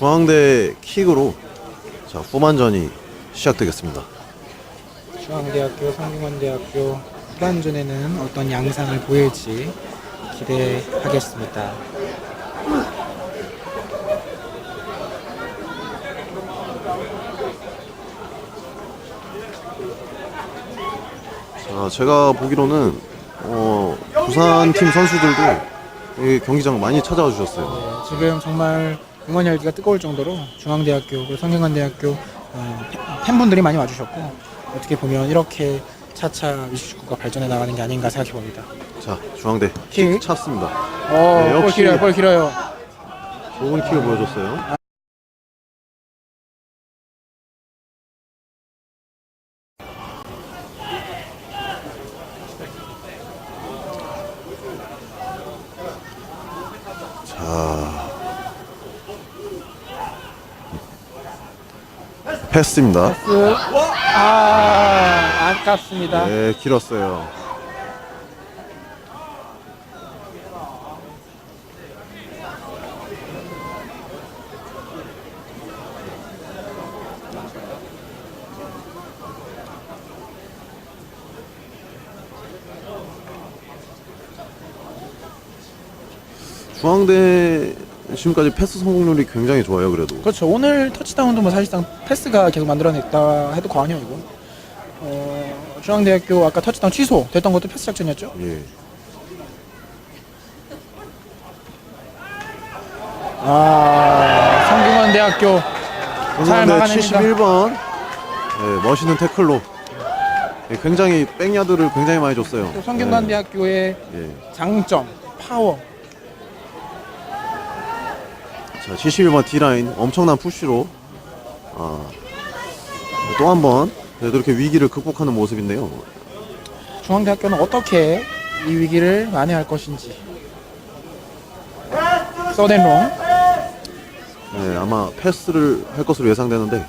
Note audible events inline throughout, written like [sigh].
자, 중앙대 킥으로 자, 후반전이 시작되겠습니다. 중앙대학교, 성균관대학교 후반전에는 어떤 양상을 보일지 기대하겠습니다. 자, 제가 보기로는 어, 부산 팀 선수들도 이 경기장 많이 찾아와 주셨어요. 네, 지금 정말 응원 열기가 뜨거울 정도로 중앙대학교 그리고 성균관대학교 어, 팬- 팬분들이 많이 와주셨고 어떻게 보면 이렇게 차차 미식축구가 발전해 나가는 게 아닌가 생각해 봅니다. 자, 중앙대 킥. 킥 찼습니다. 어, 네, 볼 역시. 길어요, 볼 길어요. 좋은 킥을 보여줬어요. 패스입니다. 패스. 아, 아깝습니다. 네, 길었어요. 중앙대 지금까지 패스 성공률이 굉장히 좋아요. 그래도 그렇죠. 오늘 터치다운도 뭐 사실상 패스가 계속 만들어냈다 해도 과언이 아니고. 어, 중앙대학교 아까 터치다운 취소 됐던 것도 패스 작전이었죠. 예. 아, 성균관 대학교 잘 성공대 막아냅니다. 71번 네, 멋있는 태클로 네, 굉장히 백야드를 굉장히 많이 줬어요. 또 성균관 대학교의 네, 예. 장점 파워. 자, 71번 D라인 엄청난 푸시로 아, 또 한 번 그래도 이렇게 위기를 극복하는 모습인데요. 중앙대학교는 어떻게 이 위기를 만회할 것인지. 서덴롱 네, 아마 패스를 할 것으로 예상되는데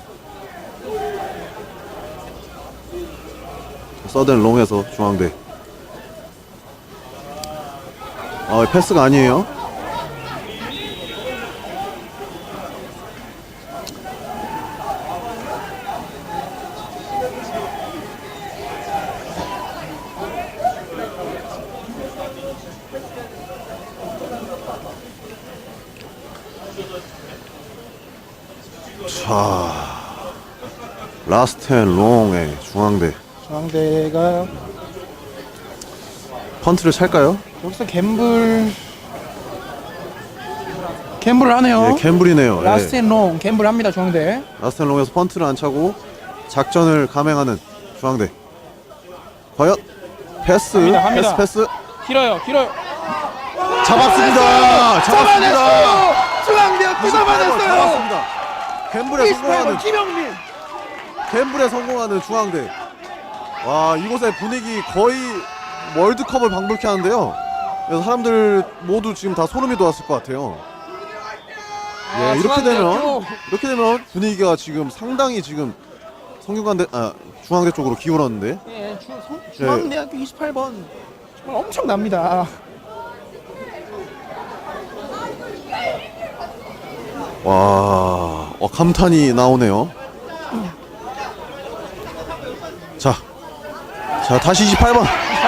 서든 롱에서 중앙대 아, 패스가 아니에요. 자, 라스트 앤 롱의 중앙대 중앙대가 펀트를 찰까요? 여기서 갬블 갬블을 하네요. 예, 캠블이네요. 예. 라스트 앤 롱 갬블 합니다 중앙대. 라스트 앤 롱에서 펀트를 안 차고 작전을 감행하는 중앙대. 과연 패스, 합니다, 합니다. 패스, 패스 길어요 길어요. 잡았습니다. 잡았습니다. 중앙대학교 28번 잡았습니다. 갬블에 성공하는 28번 김영민. 갬블에 성공하는 중앙대. 와 이곳의 분위기 거의 월드컵을 방불케 하는데요. 그래서 사람들 모두 지금 다 소름이 돋았을 것 같아요. 예, 아, 이렇게 되면 중앙대학교. 이렇게 되면 분위기가 지금 상당히 지금 성균관대 아 중앙대 쪽으로 기울었는데 예, 성, 중앙대학교 28번 정말 엄청납니다. 와 어, 감탄이 나오네요. 자, 자 다시 28번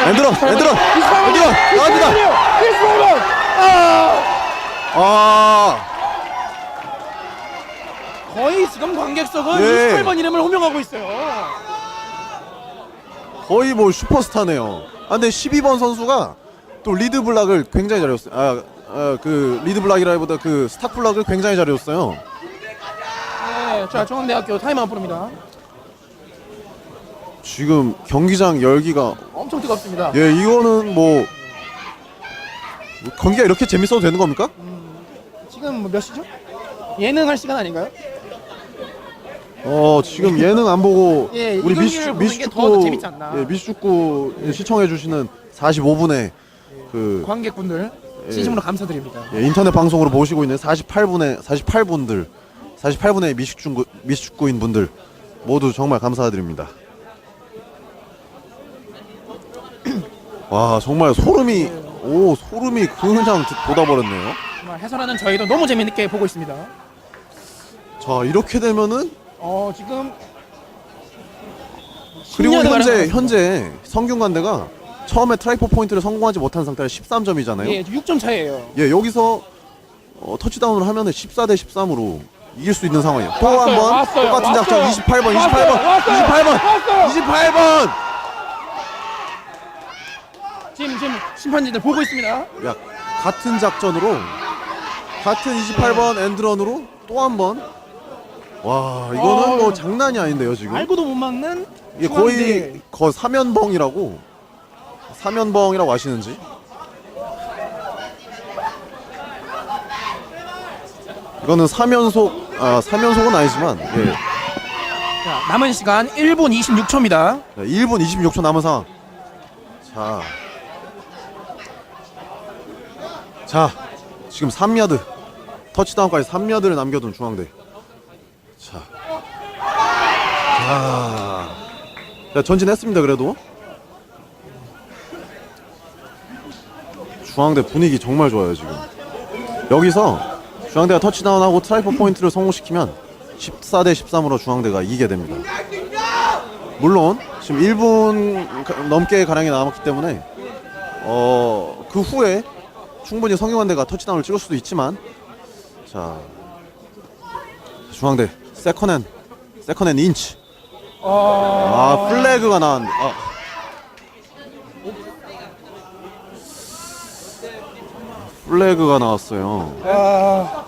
엔드런 엔드런 28번 엔드런 나갑니다. 28번. 아, 아 거의 지금 관객석은 예. 28번 이름을 호명하고 있어요. 거의 뭐 슈퍼스타네요. 아, 근데 12번 선수가 또 리드 블락을 굉장히 잘해줬어요. 아, 아, 그 리드 블락이라기보다 그 스탁 블락을 굉장히 잘해줬어요. 네, 자 중앙대학교 타임아웃 부릅니다. 지금 경기장 열기가 엄청 뜨겁습니다. 예 이거는 뭐 경기가 이렇게 재밌어도 되는 겁니까? 지금 뭐몇 시죠? 예능 할 시간 아닌가요? 어 지금 예능 안 보고 [laughs] 예, 이 우리 경기를 미식 보는 게 미식축구 더 재밌지 않나. 예, 시청해 주시는 45분의 그 관객분들 예. 진심으로 감사드립니다. 예, 인터넷 방송으로 보시고 있는 48분의 48분들 48분의 미식축구 미식축구인 분들 모두 정말 감사드립니다. 와 정말 소름이 오 소름이 그냥 돋아 버렸네요. 정말 해설하는 저희도 너무 재밌게 보고 있습니다. 자 이렇게 되면은 어 지금 그리고 10년을 현재 현재 성균관대가 처음에 트라이포 포인트를 성공하지 못한 상태라 13점이잖아요. 예, 6점 차이에요. 예, 여기서 어, 터치다운을 하면 14 대 13으로 이길 수 있는 상황이에요. 또 한 번 왔어요, 똑같은 작전 왔어요. 28번, 28번, 왔어요, 28번, 왔어요. 28번. 지금 지금 심판진들 보고 있습니다. 야, 같은 작전으로 같은 28번 엔드런으로 또 한 번. 와, 이거는 어. 뭐 장난이 아닌데요, 지금. 알고도 못 막는 이게 중앙대. 거의 거 사면벙이라고 사면벙이라고 아시는지? 이거는 사면속 아 사면속은 아니지만 예. 자, 남은 시간 1분 26초입니다. 자, 1분 26초 남은 상황. 자. 자, 지금 3야드. 터치다운까지 3야드를 남겨둔 중앙대. 자. 자. 자, 전진했습니다, 그래도. 중앙대 분위기 정말 좋아요, 지금. 여기서 중앙대가 터치다운하고 트라이퍼 포인트를 성공시키면 14대 13으로 중앙대가 이기게 됩니다. 물론 지금 1분 가- 넘게 가량이 남았기 때문에 어 그 후에 충분히 성균관대가 터치다운을 찍을 수도 있지만 자 중앙대 세컨앤 세컨앤 인치 어... 아 플래그가 나왔는데 아. 플래그가 나왔어요 아...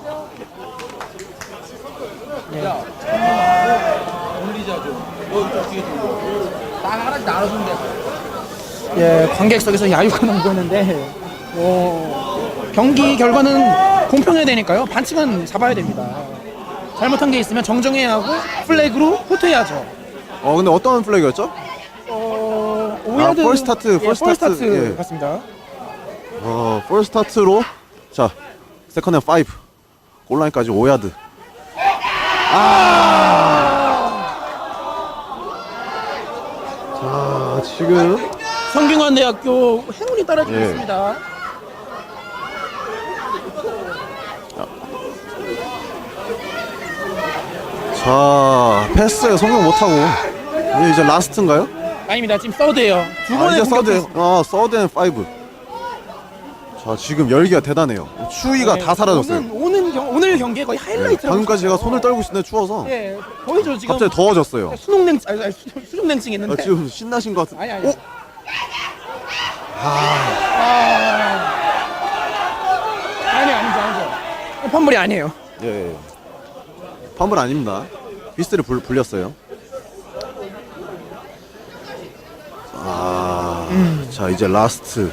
예, 관객석에서 야유가 있는데 어, 경기 결과는 공평해야 되니까요. 반칙은 잡아야 됩니다. 잘못한 게 있으면 정정해야 하고 플래그로 후퇴해야죠. 어 근데 어떤 플래그였죠? 어, 오야드 볼 스타트, 예, 볼볼 스타트, 스타트 예. 같습니다. 어, 폴스타트로 자 세컨앤 5 골라인까지 5야드 아! 자 지금 성균관 대학교 행운이 따라주고 예. 있습니다. 자 패스 성공 못 하고 이제 이제 라스트인가요? 아닙니다. 지금 서드예요. 두 아 번의 이제 서드 공격. 아 서드 앤 5. 자 지금 열기가 대단해요. 추위가 네, 다 사라졌어요. 오늘, 오늘, 경, 오늘 경기에 거의 하이라이트라고. 방금까지 제가 손을 떨고 있는데 추워서 예, 보이죠 지금. 갑자기 더워졌어요. 수능냉 아니, 아니 수, 수중냉증 있는데. 아, 지금 신나신 것 같은. 아니 아니. 어? 아. 아니 아니죠 아니죠. 펌블이 아니에요. 예. 예. 펌블 아닙니다. 비스를 불, 불렸어요. 아, 자 이제 라스트.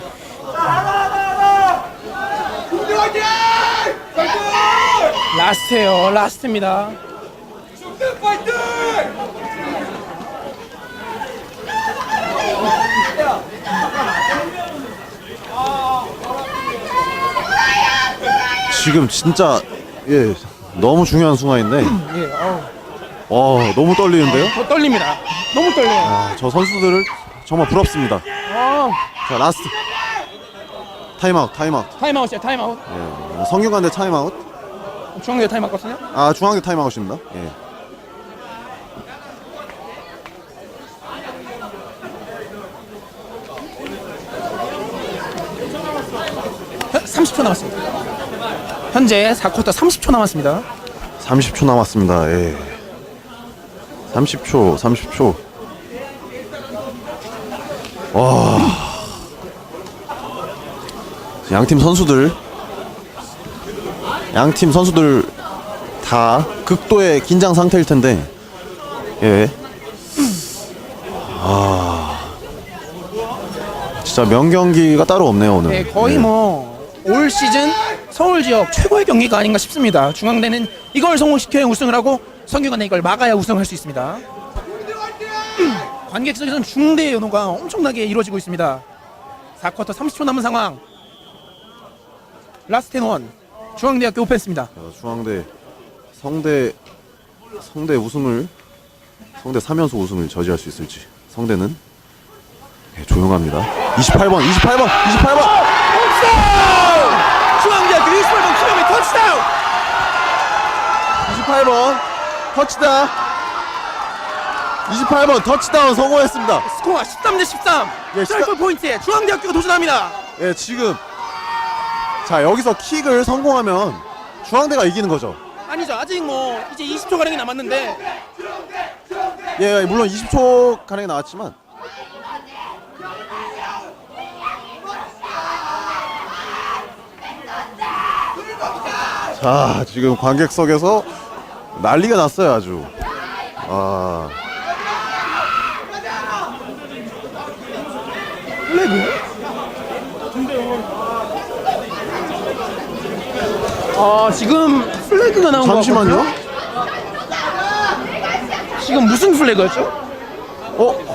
라스트예요. 라스트입니다. 지금 진짜 예 너무 중요한 순간인데, 예. 어우, 와 너무 떨리는데요? 더 떨립니다. 너무 떨려요. 아, 저 선수들을 정말 부럽습니다. 아, 자 라스트. 타임아웃, 타임아웃. 타임아웃이야 타임아웃. 예, 성균관대 타임아웃. 중앙대 타임아웃 같거든요. 아 중앙대 타임아웃입니다. 예. 30초 남았습니다. 현재 4쿼터 30초 남았습니다. 30초 남았습니다. 예. 30초, 30초. 와. 양팀 선수들 양 팀 선수들 다 극도의 긴장 상태일 텐데. 예. 아. 진짜 명경기가 따로 없네요, 오늘. 네, 거의 예. 뭐 올 시즌 서울 지역 최고의 경기가 아닌가 싶습니다. 중앙대는 이걸 성공시켜야 우승을 하고 성균관대 이걸 막아야 우승할 수 있습니다. 관객석에서는 중대 연호가 엄청나게 이루어지고 있습니다. 4쿼터 30초 남은 상황. 라스트 원 중앙대학교 오펜스입니다. 자, 중앙대 성대 성대 우승을 성대 3연속 우승을 저지할 수 있을지 성대는 예, 조용합니다. 28번, 28번, 28번. 중앙대학교 28번 키로미 터치다운! 28번 터치다 28번 터치다운 성공했습니다 스코어 13 대 13. 예, 트라이플 포인트에 중앙대학교가 도전합니다. 예 지금 자 여기서 킥을 성공하면 중앙대가 이기는 거죠. 아니죠. 아직 뭐 이제 20초 가량이 남았는데. 예, 예, 물론 20초 가량이 나왔지만. 자 지금 관객석에서 난리가 났어요 아주. 아 어, 지금 플래그가 나온 거 잠시만요. 지금 무슨 플래그였죠? 어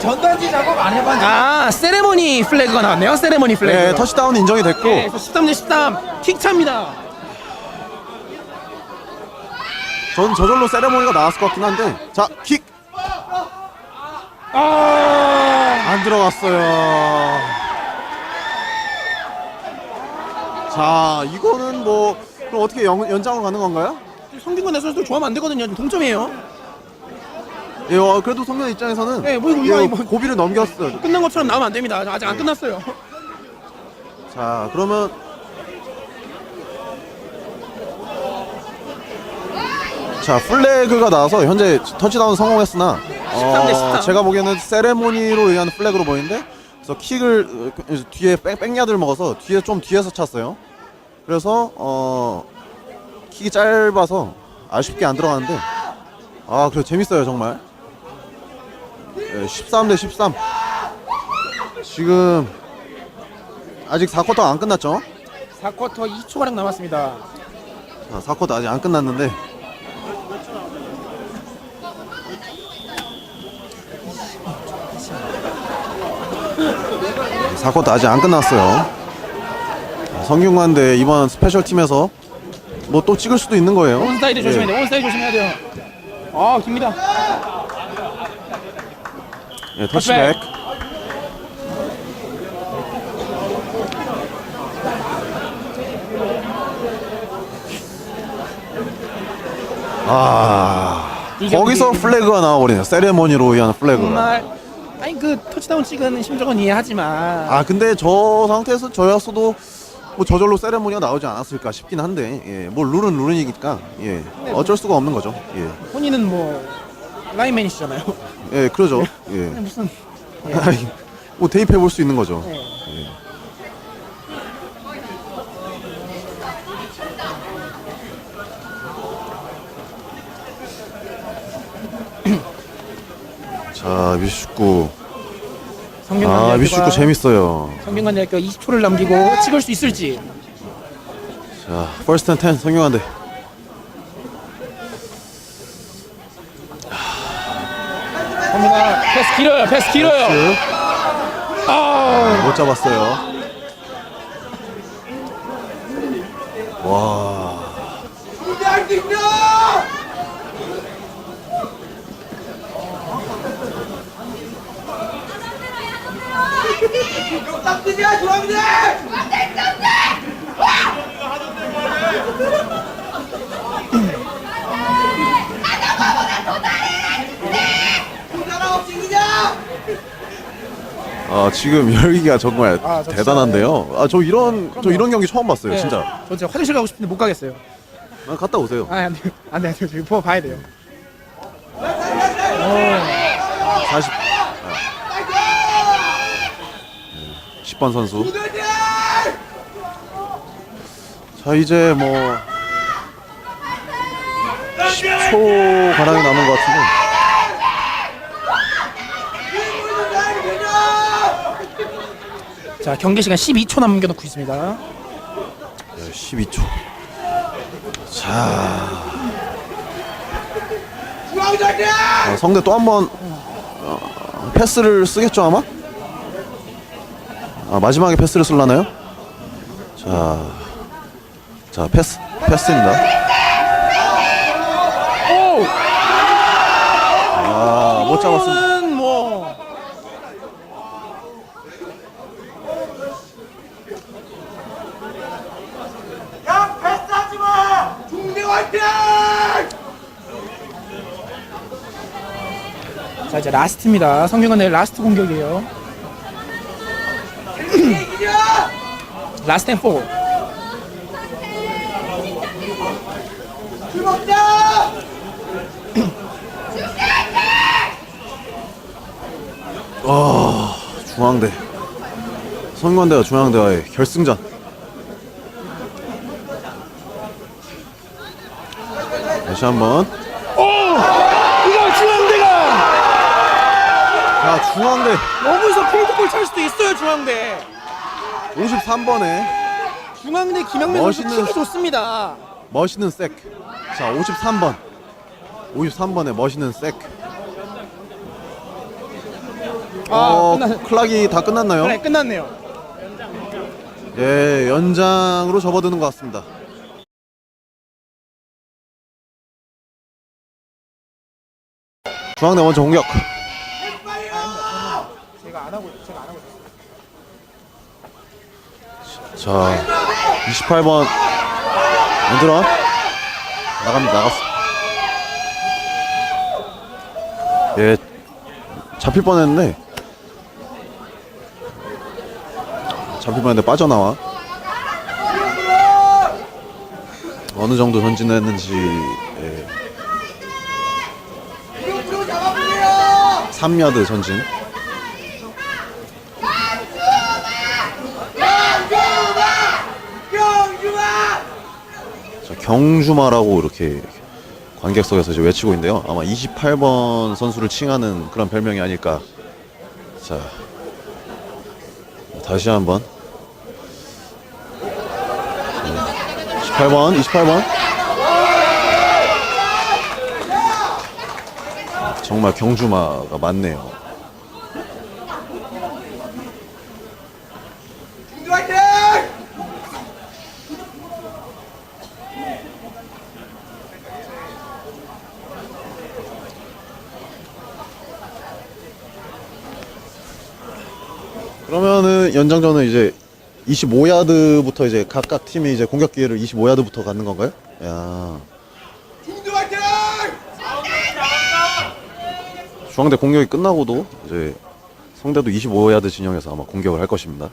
전단지 작업 안 해봤는데 아, 세레머니 플래그가 나왔네요. 세레머니 플래그. 네, 터치다운 인정이 됐고 네, 그래서 13대 13. 킥 차입니다. 전 저절로 세레모니가 나왔을 것 같긴 한데 자 킥 아, 안 들어갔어요. 자, 이거는 뭐 그럼 어떻게 연, 연장으로 가는 건가요? 성균관 선수도 좋아하면 안 되거든요. 지금 동점이에요. 예, 어, 그래도 성면 입장에서는 네, 뭐 이거 예, 뭐- 고비를 넘겼어요. 끝난 것처럼 나오면 안 됩니다. 아직 안 끝났어요. 자, 그러면 자, 플래그가 나와서 현재 터치다운 성공했으나 13대 13. 제가 보기에는 세레모니로 의한 플래그로 보이는데 그래서 킥을 어, 뒤에 백, 백야드를 먹어서 뒤에 좀 뒤에서 찼어요. 그래서 어 킥이 짧아서 아쉽게 안 들어가는데 아, 그래 재밌어요, 정말. 예, 13 대 13. 지금 아직 4쿼터 안 끝났죠? 4쿼터 2초 가량 남았습니다. 자, 4쿼터 아직 안 끝났는데 사쿼터 아직 안 끝났어요. 성균관대 이번 스페셜 팀에서 뭐 또 찍을 수도 있는 거예요. 온사이드 조심해야 예, 돼요. 온사이드 조심해야 돼요. 아, 깁니다. 예, 터치백. 아이 거기서. 플래그가 나와버리네요. 세레머니로 의한 플래그가. 정말 아니 그 터치다운 찍은 심정은 이해하지만 아 근데 저 상태에서 저였어도 뭐 저절로 세레모니가 나오지 않았을까 싶긴 한데 예, 뭐 룰은 룰이니까 예, 어쩔 수가 없는 거죠. 예, 본인은 뭐 라인맨이시잖아요. 예 그러죠. [laughs] 예, 무슨 아이, 뭐 대입해 볼 수 있는 거죠. 네. 자 미식구, 아 미식구 재밌어요. 성균관대학교 20초를 남기고 찍을 수 있을지. 자 퍼스트 앤10 성경한데 성균관 패스 길어요. 패스 길어요. 아, 못 잡았어요. 와. 나라 없이 그냥! 아 지금 열기가 정말 아, 저 대단한데요. 아 저 이런 저 이런 경기 처음 봤어요, 네. 진짜. 저 진짜 화장실 가고 싶은데 못 가겠어요. 아, 갔다 오세요. 아, 안 돼요. 안 돼요. 저기 보고 봐야 돼요. 40. 아. 10번 선수. 자 이제 뭐 10초 가량이 남은 것 같은데. 자, 경기 시간 12초 남겨놓고 있습니다. 네, 12초. 자 중앙대! 어, 성대 또 한번 어, 패스를 쓰겠죠 아마? 아, 마지막에 패스를 쓸라나요? 자, 자 패스 패스입니다. 오! 아, 못 잡았습니다. 뭐. 야 패스하지 마! 중대 화이팅! 자 이제 라스트입니다. 성균관 내 라스트 공격이에요. 라스트 앤 포. 와 중앙대. 성균관대와 중앙대와의 결승전. 다시 한번. 이거 중앙대가! 자 중앙대. 여기서 필드골 찰 수도 있어요 중앙대. 53번에 중앙대 김영민 선수 멋있는 킥이 좋습니다. 멋있는 색. 자, 53번. 53번에 멋있는 색. 아 어, 끝났. 클락이 다 끝났나요? 그래 끝났네요. 예, 연장으로 접어드는 것 같습니다. 중앙대 먼저 공격. 제가 안 하고 제가 안 하고 있었어요. 자, 28번. 얘들아. 나갑니다, 나갔어. 예, 잡힐 뻔 했는데. 잡힐 뻔 했는데 빠져나와. 어느 정도 전진했는지. 예. 3야드 전진. 경주마라고 이렇게 관객석에서 이제 외치고 있는데요. 아마 28번 선수를 칭하는 그런 별명이 아닐까. 자, 다시 한번. 네. 18번, 28번. 정말 경주마가 많네요. 그러면은 연장전은 이제 25야드부터 이제 각각 팀이 이제 공격 기회를 25야드부터 갖는 건가요? 야. 중앙대 공격이 끝나고도 이제 성대도 25야드 진영에서 아마 공격을 할 것입니다.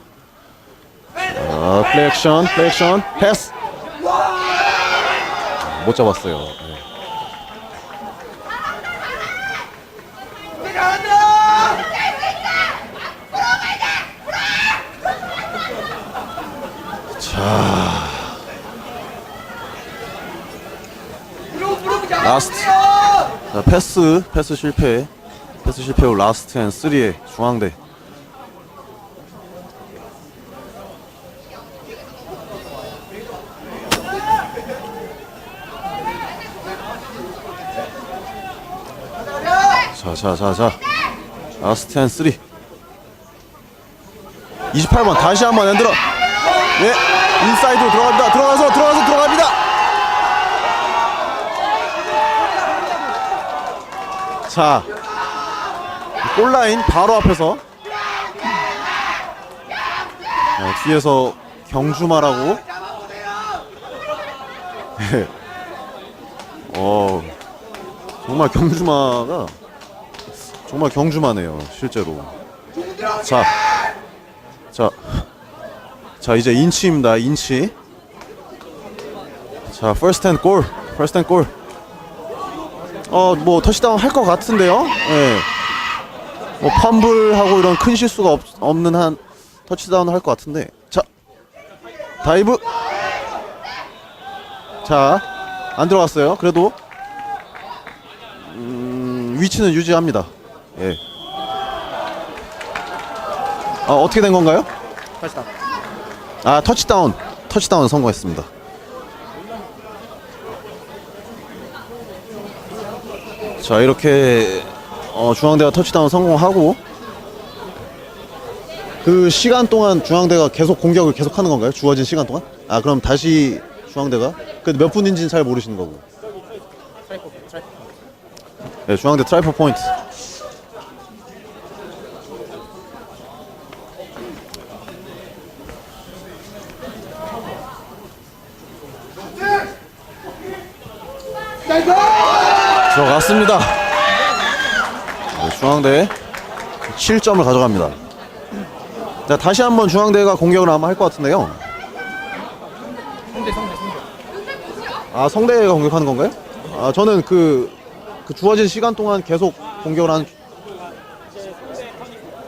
액션, 플레이 액션, 패스. 못 잡았어요. 네. 자, 라스트. 자, 패스, 패스 실패. 패스 실패 후 라스트 앤 3의 중앙대. 자, 자, 자, 자. 라스트 앤 3. 28번 다시 한번 엔들어. 예, 인사이드로 들어갑니다. 들어가서 들어가서 들어갑니다. 자, 골라인 바로 앞에서 어, 뒤에서 경주마라고. 예. 어, 정말 경주마가 정말 경주마네요, 실제로. 자, 자, 자 이제 인치입니다, 인치. 자, first and 골, first and 골. 어, 뭐 터치다운 할 것 같은데요. 예. 뭐 펌블하고 이런 큰 실수가 없, 없는 한 터치다운 할 것 같은데. 자, 다이브. 자, 안 들어갔어요. 그래도 음, 위치는 유지합니다. 예. 아, 어떻게 된 건가요? 다. 아, 터치다운. 터치다운 성공했습니다. 자, 이렇게 어, 중앙대가 터치다운 성공하고 그 시간 동안 중앙대가 계속 공격을 계속하는 건가요? 주어진 시간 동안? 아, 그럼 다시 중앙대가 그몇 분인지는 잘 모르시는 거고. 네, 중앙대 트라이퍼 포인트. 들어갔습니다. 네, 중앙대 7점을 가져갑니다. 자, 다시 한번 중앙대가 공격을 아마 할 것 같은데요. 성대 성대 성대. 아, 성대가 공격하는 건가요? 아, 저는 그, 그 주어진 시간 동안 계속 공격을 하는.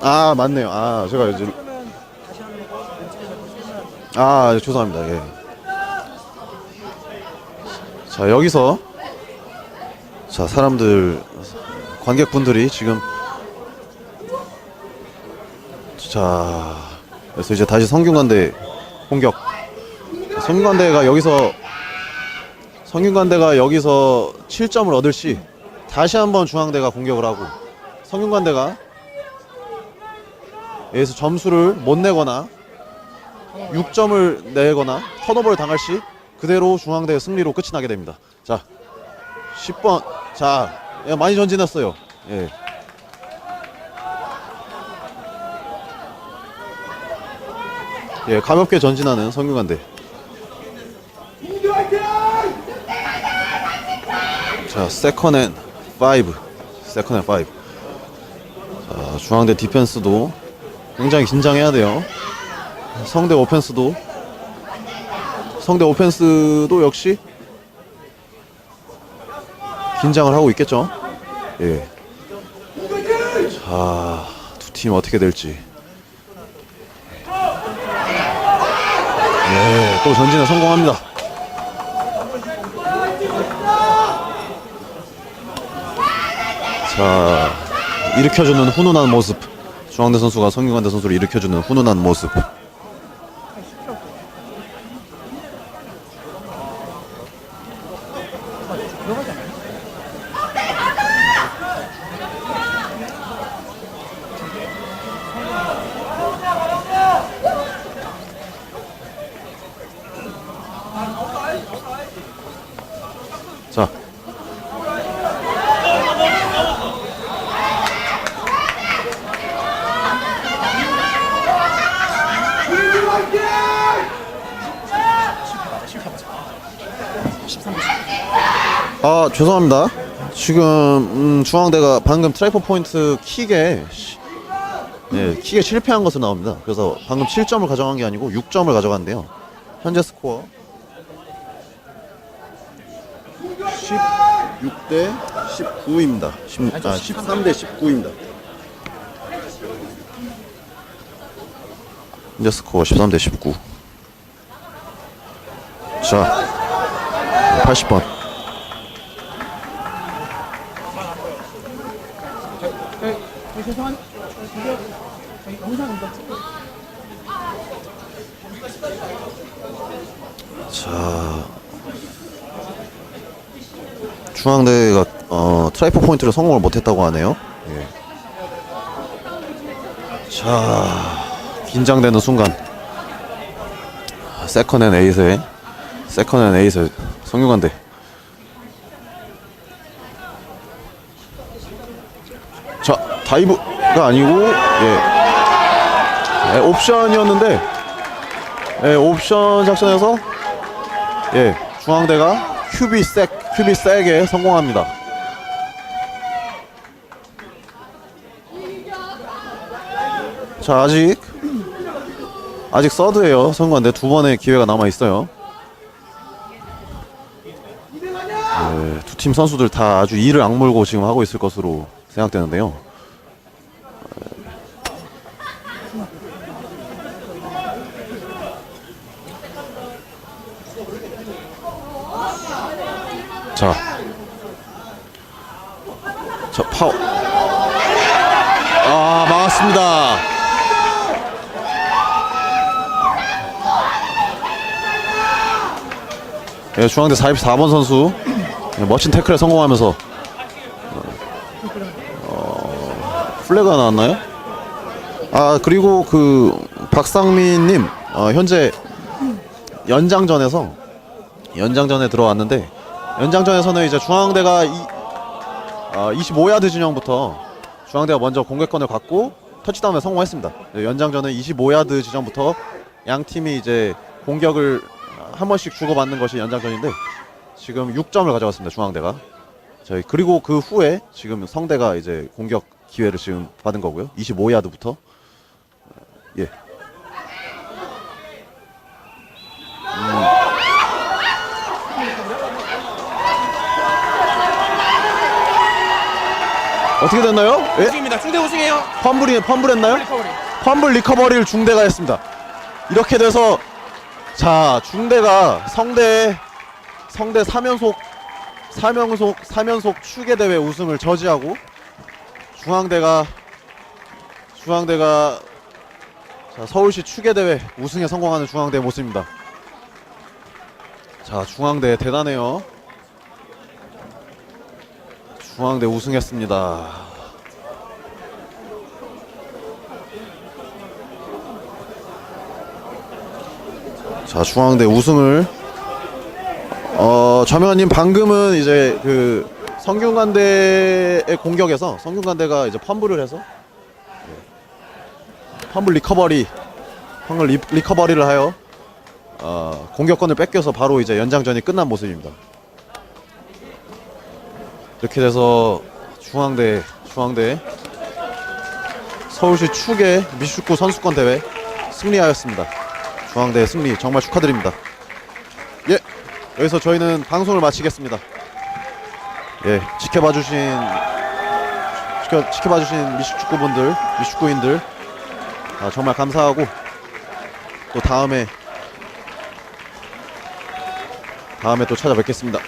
아, 맞네요. 아, 제가 이제. 아, 죄송합니다. 예. 자, 여기서. 자, 사람들, 관객분들이 지금. 자, 그래서 이제 다시 성균관대 공격. 성균관대가 여기서 성균관대가 여기서 7점을 얻을 시 다시 한번 중앙대가 공격을 하고 성균관대가 여기서 점수를 못 내거나 6점을 내거나 턴오버를 당할 시 그대로 중앙대의 승리로 끝이 나게 됩니다. 자, 10번. 자, 예, 많이 전진했어요. 예. 예, 가볍게 전진하는 성균관대. 자, 세컨 앤 5. 세컨 앤 5. 자, 중앙대 디펜스도 굉장히 긴장해야 돼요. 성대 오펜스도 성대 오펜스도 역시 긴장을 하고 있겠죠. 예. 자, 두 팀 어떻게 될지. 예, 또 전진에 성공합니다. 자 일으켜주는 훈훈한 모습 중앙대 선수가 성균관대 선수를 일으켜주는 훈훈한 모습 자 아 죄송합니다. 지금 음, 중앙대가 방금 트라이퍼 포인트 킥에 시- 예, 킥에 실패한 것으로 나옵니다. 그래서 방금 7점을 가져간 게 아니고 6점을 가져갔는데요. 현재 스코어 16대 19입니다. 10, 아, 13대 19입니다. 현재 스코어 13대 19. 자, 80번. 저희 죄송한 저희 영상 이거 찍고 자 중앙대가 어, 트라이프 포인트를 성공을 못했다고 하네요. 예. 자 긴장되는 순간 세컨 앤 에이스의 세컨 앤 에이스 성균관대 자 다이브가 아니고 예, 예 옵션이었는데 예, 옵션 작전에서 예, 중앙대가 큐비 색, 큐비 색에 성공합니다. 자, 아직 아직 서드예요. 선관대 두 번의 기회가 남아 있어요. 네, 두팀 선수들 다 아주 이를 악물고 지금 하고 있을 것으로 생각되는데요. 자, 자 파워. 아 막았습니다. 예, 중앙대 44번 선수 예, 멋진 태클에 성공하면서 어, 플레가 나왔나요? 아 그리고 그 박상민님 어, 현재 연장전에서 연장전에 들어왔는데 연장전에서는 이제 중앙대가 이, 어, 25야드 진영부터 중앙대가 먼저 공격권을 갖고 터치다운에 성공했습니다. 네, 연장전은 25야드 지점부터 양 팀이 이제 공격을 한 번씩 주고받는 것이 연장전인데 지금 6점을 가져갔습니다. 중앙대가. 저희 그리고 그 후에 지금 성대가 이제 공격 기회를 지금 받은 거고요. 25야드부터 예. 어떻게 됐나요? 예? 우승입니다. 중대 우승이에요. 펌블이 펌블했나요? 리커버리. 펌블 리커버리를 중대가 했습니다. 이렇게 돼서 자 중대가 성대 성대 3연속 3연속 3연속 추계 대회 우승을 저지하고 중앙대가 중앙대가 자, 서울시 추계 대회 우승에 성공하는 중앙대 모습입니다. 자 중앙대 대단해요. 중앙대 우승했습니다. 자 중앙대 우승을 어 저명아님 방금은 이제 그 성균관대의 공격에서 성균관대가 이제 펌블을 해서 예, 펌블 리커버리 펌블 리, 리커버리를 하여 어, 공격권을 뺏겨서 바로 이제 연장전이 끝난 모습입니다. 이렇게 돼서 중앙대 중앙대 서울시 축의 미축구 선수권 대회 승리하였습니다. 중앙대 승리 정말 축하드립니다. 예, 여기서 저희는 방송을 마치겠습니다. 예, 지켜봐 주신 지켜, 지켜봐 주신 미식축구분들, 미식축구인들 아, 정말 감사하고 또 다음에 다음에 또 찾아뵙겠습니다.